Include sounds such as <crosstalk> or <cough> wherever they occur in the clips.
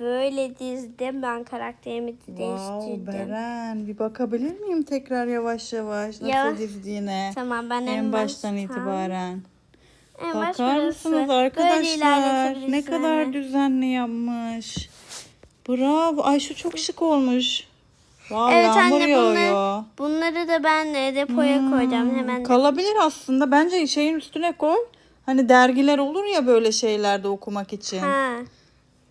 böyle dizdim. Ben karakterimi Wow, değiştirdim. Beren bir bakabilir miyim tekrar yavaş yavaş nasıl Yavaş. dizdiğine? Tamam ben En baştan baştan- itibaren. En baş Bakar burası. mısınız arkadaşlar? Ne kadar düzenli yapmış. Bravo. Ay şu çok şık olmuş. Wow, Evet anne yağıyor. bunları, bunları da ben e, depoya koyacağım hemen. Kalabilir aslında. Bence şeyin üstüne koy. Hani dergiler olur ya böyle şeylerde okumak için. Ha.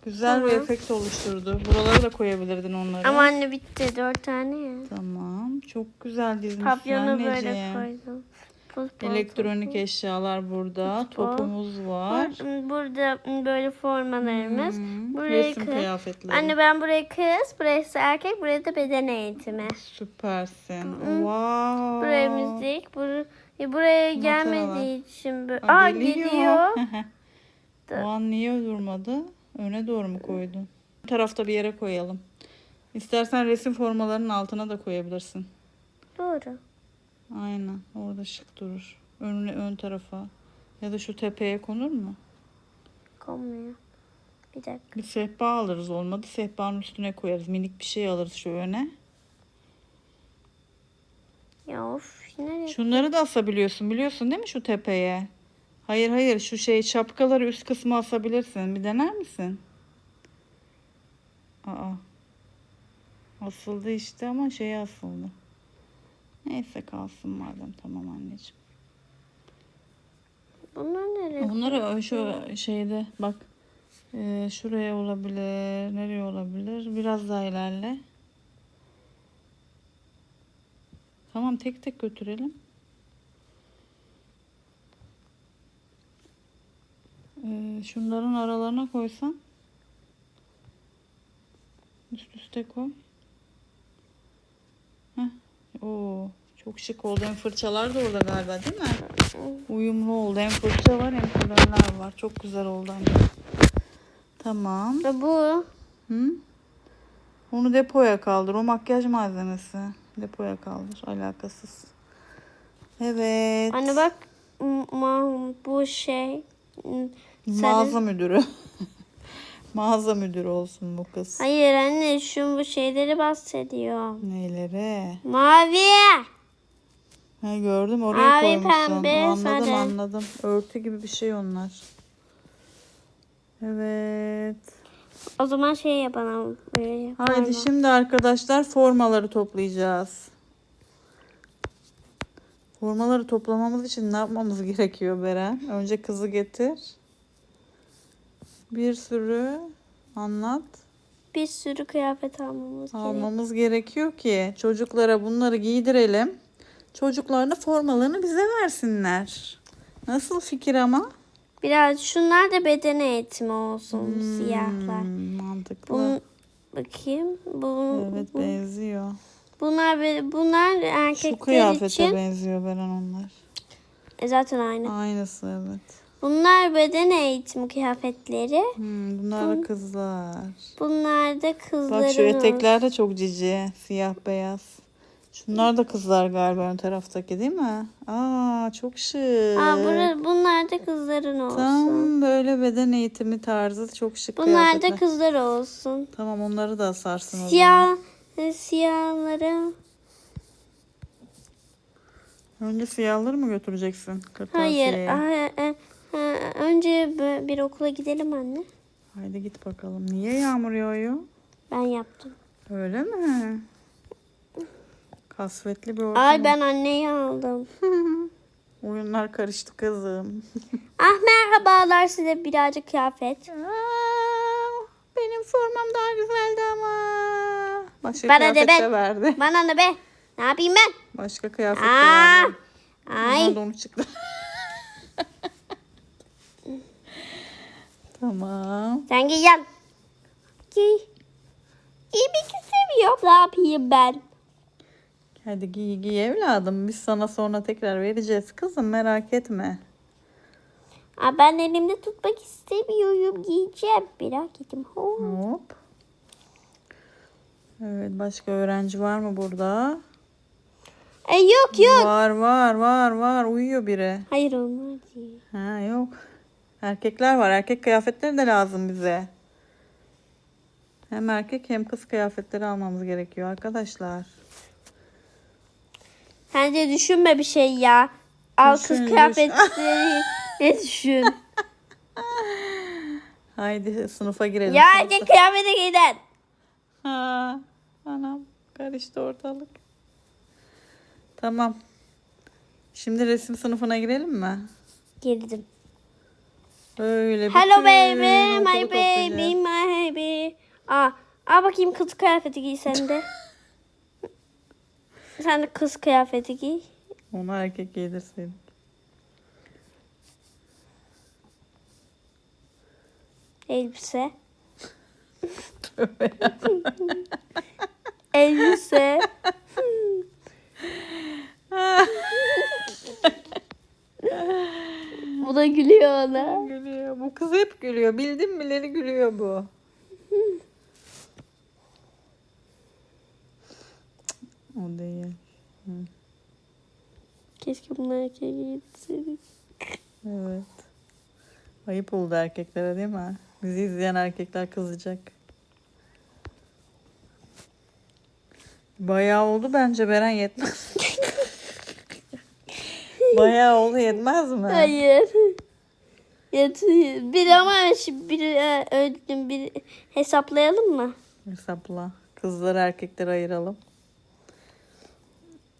Güzel bir efekt oluşturdu. Buralara da koyabilirdin onları. Ama anne bitti dört tane ya. Tamam. Çok güzel dizmişsin Papyonu böyle anneciğim. koydum. Futbol Elektronik topu. eşyalar burada. Futbol. Topumuz var. Bur- Burada böyle formalarımız. Hmm, Burayı Resim kız. kıyafetleri. Anne ben burayı kız, burası erkek, buraya da beden eğitimi. Süpersin. Wow. Buraya müzik, bur e, buraya gelmediği için böyle. Aa, geliyor. gidiyor. o <laughs> an niye durmadı? Öne doğru mu koydun? Bu tarafta bir yere koyalım. İstersen resim formalarının altına da koyabilirsin. Doğru. Aynen. Orada şık durur. Önüne ön tarafa. Ya da şu tepeye konur mu? Konmuyor. Bir dakika. Bir sehpa alırız olmadı. Sehpanın üstüne koyarız. Minik bir şey alırız şu öne. Ya of nereye? Şunları da asabiliyorsun. Biliyorsun değil mi şu tepeye? Hayır hayır şu şey şapkaları üst kısmı asabilirsin. Bir dener misin? Aa. Asıldı işte ama şeye asıldı. Neyse kalsın madem tamam anneciğim. Bunlar nereye? Bunları şu şeyde bak. Ee, şuraya olabilir. Nereye olabilir? Biraz daha ilerle. Tamam tek tek götürelim. Ee, şunların aralarına koysan. Üst üste koy. Heh. Oo, çok şık oldu. Hem fırçalar da orada galiba değil mi? Uyumlu oldu. Hem fırça var hem kalemler var. Çok güzel oldu anne. Tamam. Bu. Hı? Onu depoya kaldır. O makyaj malzemesi. Depoya kaldır. Alakasız. Evet. Anne bak bu şey. Mağaza müdürü. <laughs> Mağaza müdürü olsun bu kız. Hayır anne şu bu şeyleri bahsediyor. Neylere? Mavi. Ha gördüm oraya Mavi, koymuşsun. pembe, anladım sarı. anladım. Örtü gibi bir şey onlar. Evet. O zaman şey yapalım. Böyle Haydi forma. şimdi arkadaşlar formaları toplayacağız. Formaları toplamamız için ne yapmamız <laughs> gerekiyor Beren? Önce kızı getir. Bir sürü anlat. Bir sürü kıyafet almamız. Almamız gerekiyor ki çocuklara bunları giydirelim. Çocuklar da formalarını bize versinler. Nasıl fikir ama? Biraz şunlar da beden eğitimi olsun siyahlar. Hmm, mantıklı. Bun, bakayım. Bu, evet bu- benziyor. bunlar bunlar Şu erkekler kıyafete için. benziyor Beren onlar. E, zaten aynı. Aynısı evet. Bunlar beden eğitimi kıyafetleri. Hmm, bunlar da kızlar. Bunlar da kızların. Bak şu etekler de çok cici. Siyah beyaz. Şunlar da kızlar galiba ön taraftaki değil mi? Aa çok şık. Aa, bura- bunlar da kızların olsun. Tam böyle beden eğitimi tarzı çok şık Bunlar da kıyafetler. kızlar olsun. Tamam onları da asarsın o zaman. Siyah e, siyahları. Önce siyahları mı götüreceksin? Hayır. ah, e, önce bir okula gidelim anne. Haydi git bakalım. Niye yağmur yağıyor? Ben yaptım. Öyle mi? Kasvetli bir ortam. Ay ben anneyi aldım. <laughs> Oyunlar karıştı kızım. <laughs> ah merhabalar size birazcık kıyafet. Aa, benim formam daha güzeldi ama. Başka Bana de kıyafet ben. de verdi. Bana ne be? Ne yapayım ben? Başka kıyafet de Aa! verdi. Ay. Da onu çıktı. Tamam. Sen giyeceksin. Giy. Giymek istemiyorum. Ne yapayım ben? Hadi giy giy evladım. Biz sana sonra tekrar vereceğiz. Kızım merak etme. Aa, ben elimde tutmak istemiyorum. Giyeceğim. Merak ettim. Ho. Hop. Evet başka öğrenci var mı burada? E, yok yok. Var var var var. Uyuyor biri. Hayır değil. Ha yok. Erkekler var. Erkek kıyafetleri de lazım bize. Hem erkek hem kız kıyafetleri almamız gerekiyor arkadaşlar. Sen de düşünme bir şey ya. Al kız kıyafetleri <laughs> ne düşün. Haydi sınıfa girelim. ya erkek kıyafeti giyden. Ha, anam karıştı ortalık. Tamam. Şimdi resim sınıfına girelim mi? Girdim. Böyle Hello bütün baby, my baby, my baby. Aa, al bakayım kız kıyafeti giy sen de. <laughs> sen de kız kıyafeti giy. Onu erkek giydirseydin. Elbise. <laughs> Elbise. Bu <laughs> da gülüyor ona. Bu kız hep gülüyor. Bildim bileli gülüyor bu. o değil. Keşke bunu erkeğe giydirseydik. Evet. Ayıp oldu erkeklere değil mi? Bizi izleyen erkekler kızacak. Bayağı oldu bence Beren yetmez. <laughs> Bayağı oldu yetmez mi? Hayır. Yatıyor. Bir ama bir e, öldüm bir hesaplayalım mı? Hesapla. Kızları erkekleri ayıralım.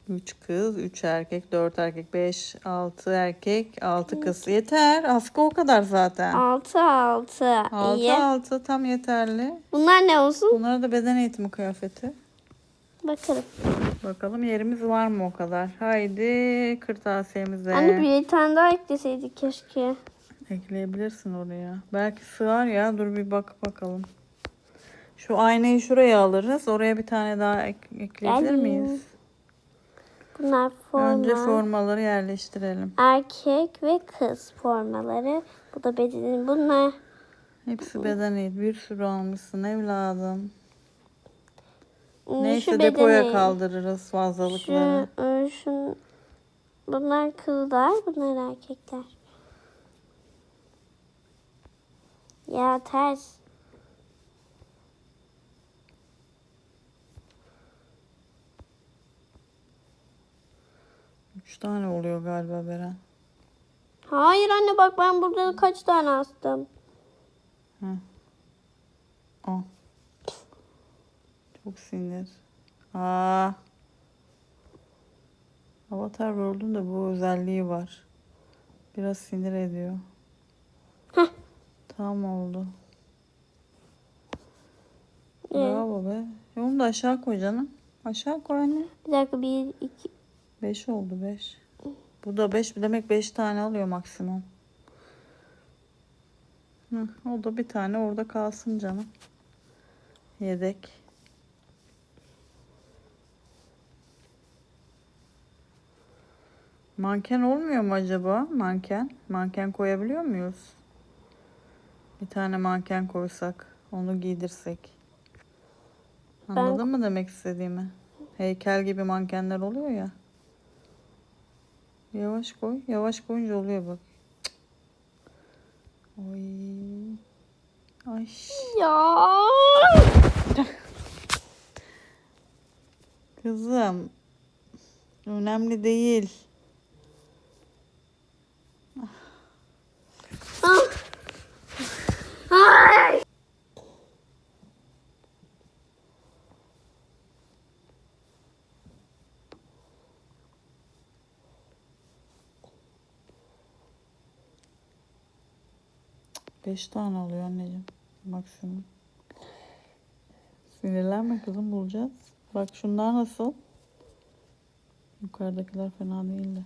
3 kız, 3 erkek, 4 erkek, 5, 6 erkek, 6 kız. Yeter. Askı o kadar zaten. 6 6. 6 İyi. 6 tam yeterli. Bunlar ne olsun? Bunlara da beden eğitimi kıyafeti. Bakalım. Bakalım yerimiz var mı o kadar? Haydi kırtasiyemize. Anne bir tane daha ekleseydik keşke. Ekleyebilirsin oraya. Belki sığar ya. Dur bir bak bakalım. Şu aynayı şuraya alırız. Oraya bir tane daha ek- ekleyebilir miyiz? Bunlar forma. Önce formaları yerleştirelim. Erkek ve kız formaları. Bu da bedeni. Bunlar Hepsi beden eğit. Bir sürü almışsın evladım. Neyse şu depoya bedeni. kaldırırız Şu, fazlalıkları. e, şu, bunlar kızlar, bunlar erkekler. Ya ters. Üç tane oluyor galiba Beren. Hayır anne bak ben burada kaç tane astım. Al. Çok sinir. Aa. Avatar World'un da bu özelliği var. Biraz sinir ediyor. Tamam oldu. Ee? Bravo be. Onu da aşağı koy canım. Aşağı koy anne. Bir dakika bir iki. 5 oldu 5. Bu da 5 demek 5 tane alıyor maksimum. Hı, o da bir tane orada kalsın canım. Yedek. Manken olmuyor mu acaba? Manken. Manken koyabiliyor muyuz? Bir tane manken koysak. Onu giydirsek. Anladın mı demek istediğimi? Heykel gibi mankenler oluyor ya. Yavaş koy. Yavaş koyunca oluyor bak. Oy. Ay. Ya. Kızım. Önemli değil. Ay. Beş tane oluyor anneciğim. Maksimum. Sinirlenme kızım bulacağız. Bak şunlar nasıl? Yukarıdakiler fena değildi.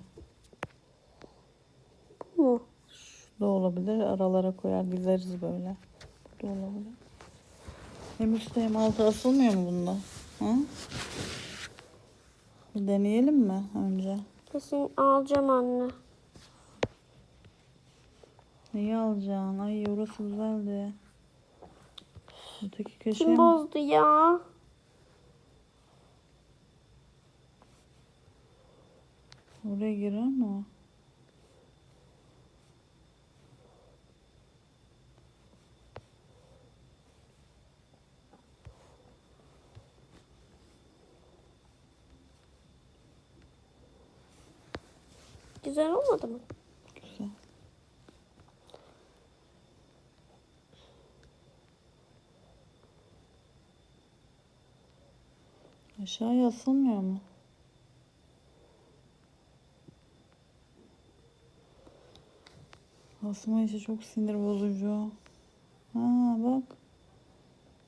Bu. Şu da olabilir. Aralara koyar dizeriz böyle. Bu da olabilir. Hem üstte hem altı asılmıyor mu bunda? Hı? Bir deneyelim mi önce? Kesin alacağım anne. Neyi alacaksın? Ay orası güzeldi. Öteki köşeye Kim bozdu ya? Oraya girer mi o? Güzel olmadı mı? Aşağıya asılmıyor mu? Asma işi çok sinir bozucu. Ha bak.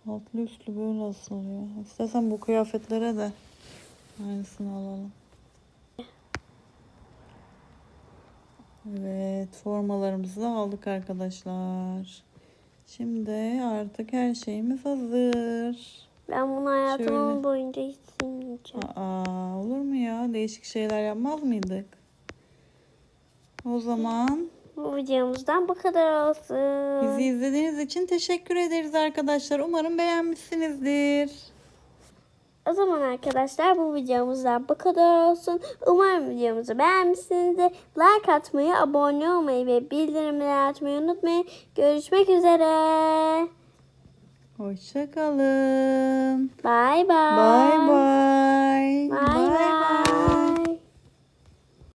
Altlı üstlü böyle asılıyor. İstersen bu kıyafetlere de aynısını alalım. Evet, formalarımızı da aldık arkadaşlar. Şimdi artık her şeyimiz hazır. Ben bunu hayatımın Şöyle. boyunca hiç silmeyeceğim. Aa, olur mu ya? Değişik şeyler yapmaz mıydık? O zaman Bu videomuzdan bu kadar olsun. bizi izlediğiniz için teşekkür ederiz arkadaşlar. Umarım beğenmişsinizdir. O zaman arkadaşlar bu videomuzdan bu kadar olsun. Umarım videomuzu beğenmişsinizdir. Like atmayı, abone olmayı ve bildirimleri açmayı unutmayın. Görüşmek üzere. Hoşçakalın. Bye bye. Bye bye. Bye bye. bye. bye.